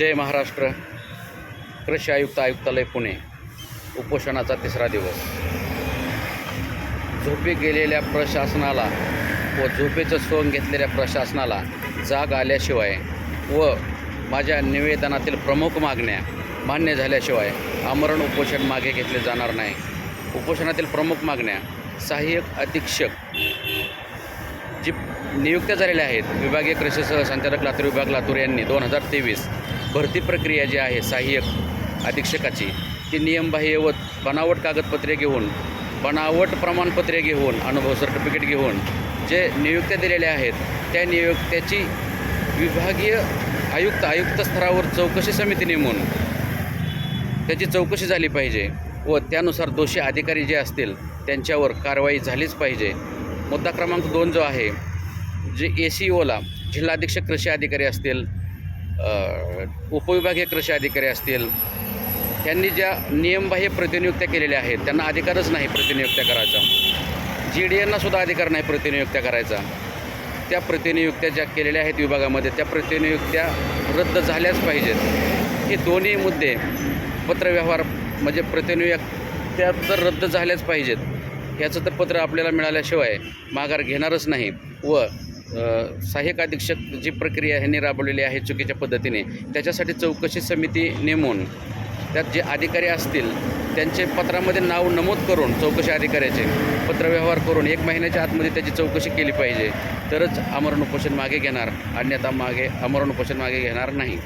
जय महाराष्ट्र. कृषी आयुक्त आयुक्तालय पुणे. उपोषणाचा तिसरा दिवस. झोपी गेलेल्या प्रशासनाला व झोपेचं सोंग घेतलेल्या प्रशासनाला जाग आल्याशिवाय व माझ्या निवेदनातील प्रमुख मागण्या मान्य झाल्याशिवाय आमरण उपोषण मागे घेतले जाणार नाही. उपोषणातील प्रमुख मागण्या सहाय्यक अधीक्षक जी नियुक्त्या झालेल्या आहेत विभागीय कृषी सहसंचालक लातूर विभाग लातूर यांनी दोन हजार तेवीस भरती प्रक्रिया जी आहे सहाय्यक अधीक्षकाची ती नियमबाह्य व बनावट कागदपत्रे घेऊन बनावट प्रमाणपत्रे घेऊन अनुभव सर्टिफिकेट घेऊन जे नियुक्त्या दिलेल्या आहेत त्या नियुक्त्याची विभागीय आयुक्त आयुक्त स्तरावर चौकशी समिती नेमून त्याची चौकशी झाली पाहिजे व त्यानुसार दोषी अधिकारी जे असतील त्यांच्यावर कारवाई झालीच पाहिजे. मुद्दा क्रमांक दोन जो आहे जे ए सी ओला जिल्हा अधीक्षक कृषी अधिकारी असतील उपविभागीय कृषी अधिकारी असतील त्यांनी ज्या नियमबाह्य प्रतिनियुक्त्या केलेल्या आहेत त्यांना अधिकारच नाही प्रतिनियुक्त्या करायचा. जी डी एनासुद्धा अधिकार नाही प्रतिनियुक्त्या करायचा. त्या प्रतिनियुक्त्या ज्या केलेल्या आहेत विभागामध्ये त्या प्रतिनियुक्त्या रद्द झाल्याच पाहिजेत. हे दोन्ही मुद्दे पत्रव्यवहार म्हणजे प्रतिनियुक्त्या तर रद्द झाल्याच पाहिजेत याचं तर पत्र आपल्याला मिळाल्याशिवाय माघार घेणारच नाही. व सहाय्यक अधीक्षक जी प्रक्रिया ह्यांनी राबवलेली आहे चुकीच्या पद्धतीने त्याच्यासाठी चौकशी समिती नेमून त्यात जे अधिकारी असतील त्यांचे पत्रामध्ये नाव नमूद करून चौकशी अधिकाऱ्याचे पत्रव्यवहार करून एक महिन्याच्या आतमध्ये त्याची चौकशी केली पाहिजे. तरच आमरण उपोषण मागे घेणार अन्यथा मागे आमरण उपोषण मागे घेणार नाही.